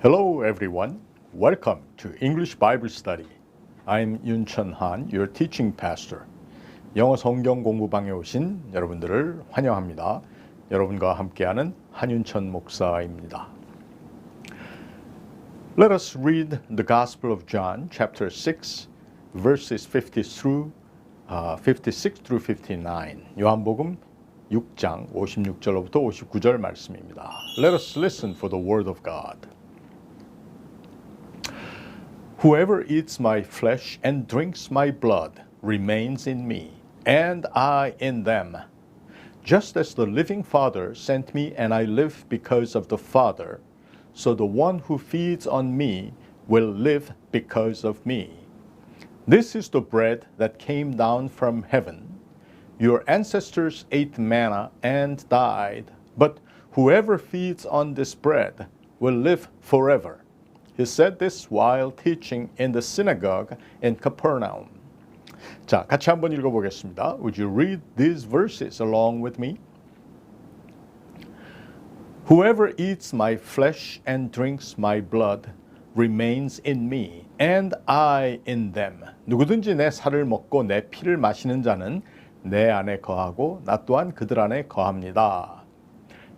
Hello, everyone. Welcome to English Bible Study. I'm Yun Chun Han, your teaching pastor. 영어 성경 공부방에 오신 여러분들을 환영합니다. 여러분과 함께하는 한윤천 목사입니다. Let us read the Gospel of John, chapter 6, verses 50 through uh, 56 through 59. 요한복음 6장 56절로부터 59절 말씀입니다. Let us listen for the word of God. Whoever eats my flesh and drinks my blood remains in me, and I in them. Just as the living Father sent me, and I live because of the Father, so the one who feeds on me will live because of me. This is the bread that came down from heaven. Your ancestors ate manna and died, but whoever feeds on this bread will live forever. He said this while teaching in the synagogue in Capernaum. 자, 같이 한번 읽어보겠습니다. Would you read these verses along with me? Whoever eats my flesh and drinks my blood remains in me, and I in them. 누구든지 내 살을 먹고 내 피를 마시는 자는 내 안에 거하고 나 또한 그들 안에 거합니다.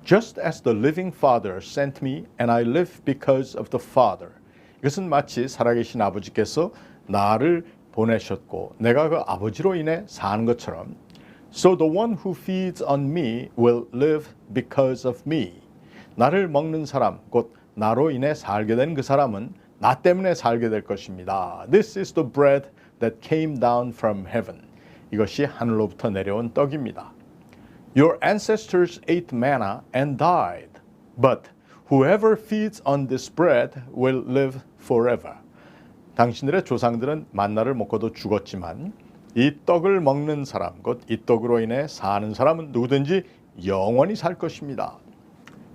Just as the living Father sent me, and I live because of the Father. 이것은 마치 살아계신 아버지께서 나를 보내셨고 내가 그 아버지로 인해 사는 것처럼 So the one who feeds on me will live because of me. 나를 먹는 사람, 곧 나로 인해 살게 된 그 사람은 나 때문에 살게 될 것입니다. This is the bread that came down from heaven. 이것이 하늘로부터 내려온 떡입니다. Your ancestors ate manna and died, but whoever feeds on this bread will live forever. 당신들의 조상들은 만나를 먹고도 죽었지만 이 떡을 먹는 사람, 곧 이 떡으로 인해 사는 사람은 누구든지 영원히 살 것입니다.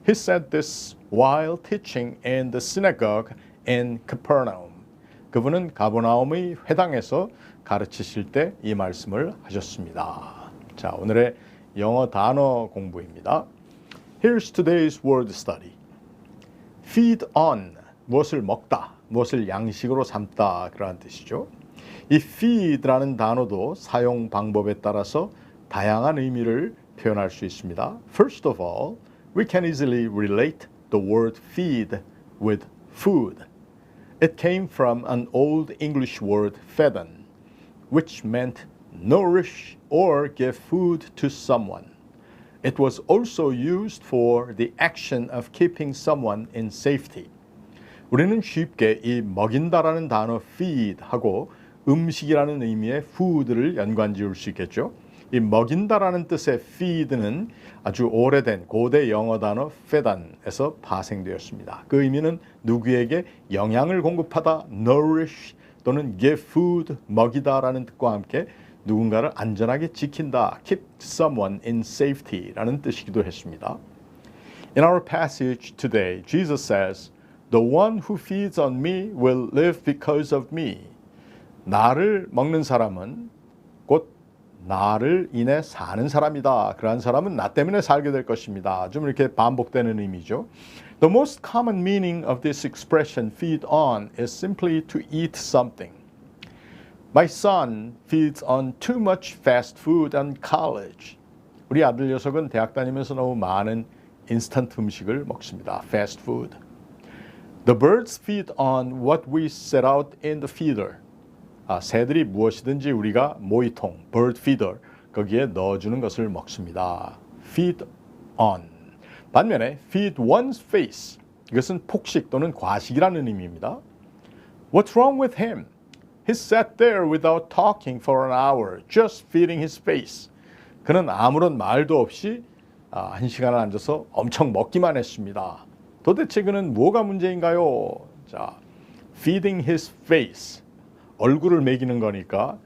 He said this while teaching in the synagogue in Capernaum. 그분은 가버나움의 회당에서 가르치실 때 이 말씀을 하셨습니다. 자, 오늘의 영어 단어 공부입니다. Here's today's word study. feed on 무엇을 먹다, 무엇을 양식으로 삼다 그러한 뜻이죠. 이 feed라는 단어도 사용 방법에 따라서 다양한 의미를 표현할 수 있습니다. First of all, we can easily relate the word feed with food. It came from an old English word feden, which meant nourish or give food to someone. It was also used for the action of keeping someone in safety. 우리는 쉽게 이 먹인다라는 단어 feed하고 음식이라는 의미의 food를 연관 지을 수 있겠죠. 이 먹인다라는 뜻의 feed는 아주 오래된 고대 영어 단어 fedan에서 파생되었습니다. 그 의미는 누구에게 영양을 공급하다 nourish 또는 give food 먹이다라는 뜻과 함께 누군가를 안전하게 지킨다 keep someone in safety라는 뜻이기도 했습니다. In our passage today, Jesus says, The one who feeds on me will live because of me. 나를 먹는 사람은 곧 나를 인해 사는 사람이다. 그러한 사람은 나 때문에 살게 될 것입니다. 좀 이렇게 반복되는 의미죠. The most common meaning of this expression feed on is simply to eat something. My son feeds on too much fast food and college. 우리 아들 녀석은 대학 다니면서 너무 많은 인스턴트 음식을 먹습니다. fast food. The birds feed on what we set out in the feeder. 아, 새들이 무엇이든지 우리가 모이통, bird feeder 거기에 넣어주는 것을 먹습니다. feed on. 반면에 feed one's face. 이것은 폭식 또는 과식이라는 의미입니다. What's wrong with him? He sat there without talking for an hour, just feeding his face. 그는 아무런 말도 없이 아, 한 시간을 앉아서 엄청 먹기만 했습니다. 도대체 그는 뭐가 문제인가요? 자, feeding his face. 얼굴을 먹이는 거니까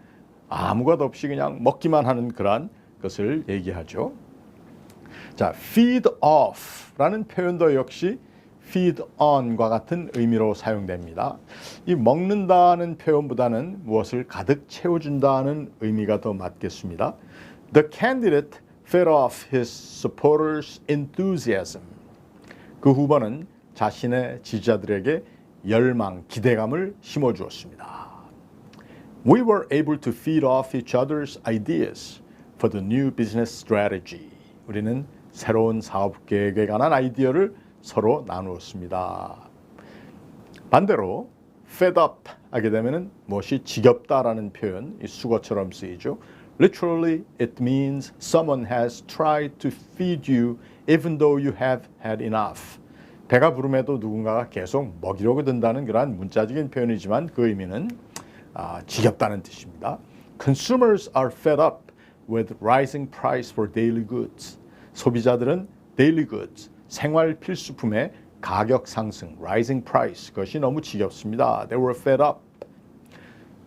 아무것 없이 그냥 먹기만 하는 그런 것을 얘기하죠. 자, feed off라는 표현도 역시 feed on과 같은 의미로 사용됩니다. 이 먹는다는 표현보다는 무엇을 가득 채워준다는 의미가 더 맞겠습니다. The candidate fed off his supporters' enthusiasm. 그 후보는 자신의 지지자들에게 열망, 기대감을 심어 주었습니다. We were able to feed off each other's ideas for the new business strategy. 우리는 새로운 사업 계획에 관한 아이디어를 서로 나누었습니다. 반대로 fed up 하게 되면은 무엇이 지겹다라는 표현 이 수거처럼 쓰이죠. Literally it means someone has tried to feed you even though you have had enough. 배가 부름에도 누군가가 계속 먹이려고 든다는 그러한 문자적인 표현이지만 그 의미는 아, 지겹다는 뜻입니다. Consumers are fed up with rising price for daily goods. 소비자들은 daily goods, 생활 필수품의 가격 상승, rising price 그것이 너무 지겹습니다. They were fed up.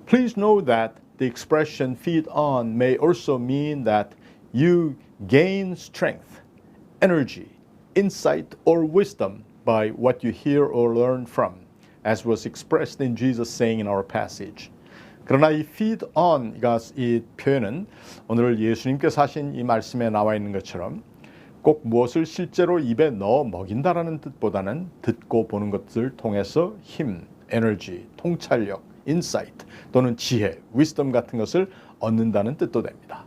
Please know that the expression feed on may also mean that you gain strength, energy, insight, or wisdom by what you hear or learn from, as was expressed in Jesus saying in our passage. 그러나 이 feed on 이 표현은 오늘 예수님께서 하신 이 말씀에 나와 있는 것처럼 꼭 무엇을 실제로 입에 넣어 먹인다라는 뜻보다는 듣고 보는 것을 통해서 힘, 에너지, 통찰력, 인사이트 또는 지혜, wisdom 같은 것을 얻는다는 뜻도 됩니다.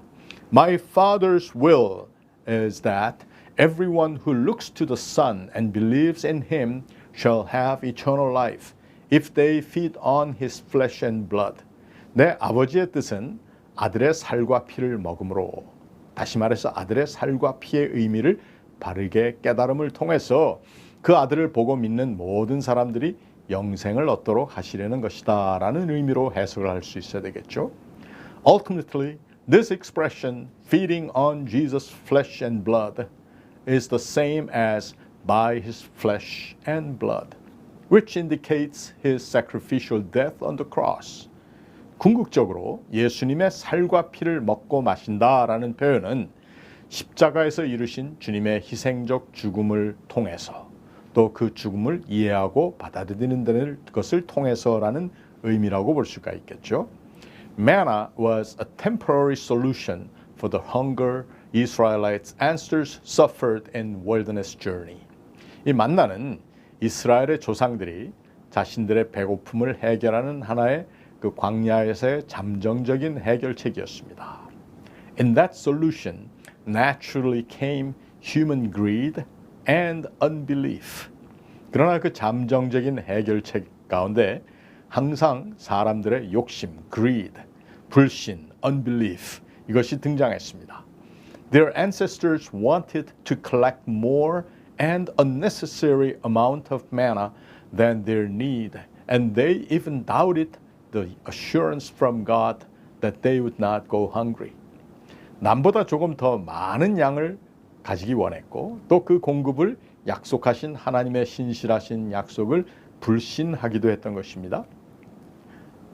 My father's will is that everyone who looks to the Son and believes in him shall have eternal life if they feed on his flesh and blood. 내 아버지의 뜻은 아들의 살과 피를 먹음으로 다시 말해서 아들의 살과 피의 의미를 바르게 깨달음을 통해서 그 아들을 보고 믿는 모든 사람들이 영생을 얻도록 하시려는 것이다 라는 의미로 해석을 할 수 있어야 되겠죠. Ultimately, this expression feeding on Jesus' flesh and blood is the same as by his flesh and blood, which indicates his sacrificial death on the cross. 궁극적으로 예수님의 살과 피를 먹고 마신다라는 표현은 십자가에서 이루신 주님의 희생적 죽음을 통해서 또 그 죽음을 이해하고 받아들이는 것을 통해서라는 의미라고 볼 수가 있겠죠. Manna was a temporary solution for the hunger Israelites ancestors suffered in wilderness journey. 이 만나는 이스라엘의 조상들이 자신들의 배고픔을 해결하는 하나의 그 광야에서의 잠정적인 해결책이었습니다. In that solution naturally came human greed and unbelief. 그러나 그 잠정적인 해결책 가운데 항상 사람들의 욕심, greed, 불신, unbelief 이것이 등장했습니다. Their ancestors wanted to collect more and unnecessary amount of manna than their need, and they even doubted the assurance from God that they would not go hungry. 남보다 조금 더 많은 양을 가지기 원했고 또 그 공급을 약속하신 하나님의 신실하신 약속을 불신하기도 했던 것입니다.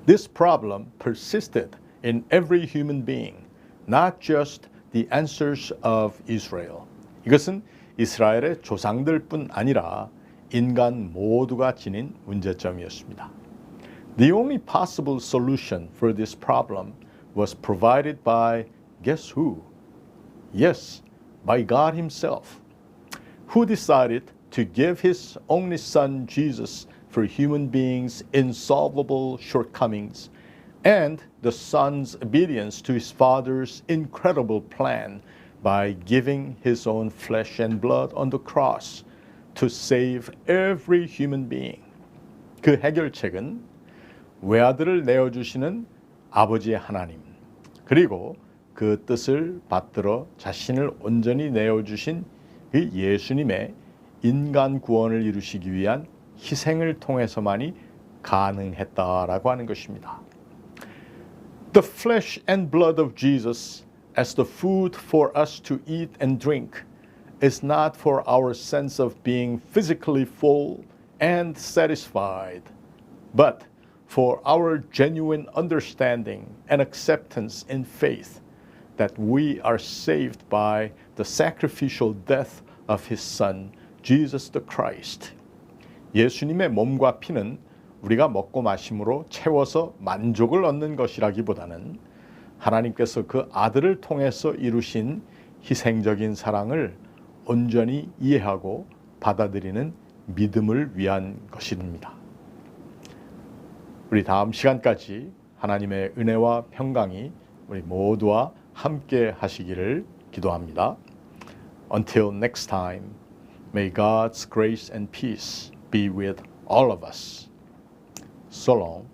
This problem persisted in every human being, not just the answers of Israel. 이것은 이스라엘의 조상들뿐 아니라 인간 모두가 지닌 문제점이었습니다. The only possible solution for this problem was provided by guess who? Yes, by God Himself, who decided to give His only Son Jesus for human beings' insolvable shortcomings and the Son's obedience to His Father's incredible plan by giving His own flesh and blood on the cross to save every human being. 그 해결책은 외아들을 내어주시는 아버지의 하나님 그리고 그 뜻을 받들어 자신을 온전히 내어주신 그 예수님의 인간 구원을 이루시기 위한 희생을 통해서만이 가능했다라고 하는 것입니다. The flesh and blood of Jesus as the food for us to eat and drink is not for our sense of being physically full and satisfied, but for our genuine understanding and acceptance in faith that we are saved by the sacrificial death of his son Jesus the Christ. 예수님의 몸과 피는 우리가 먹고 마심으로 채워서 만족을 얻는 것이라기보다는 하나님께서 그 아들을 통해서 이루신 희생적인 사랑을 온전히 이해하고 받아들이는 믿음을 위한 것입니다. 우리 다음 시간까지 하나님의 은혜와 평강이 우리 모두와 함께 하시기를 기도합니다. Until next time, may God's grace and peace be with all of us. So long.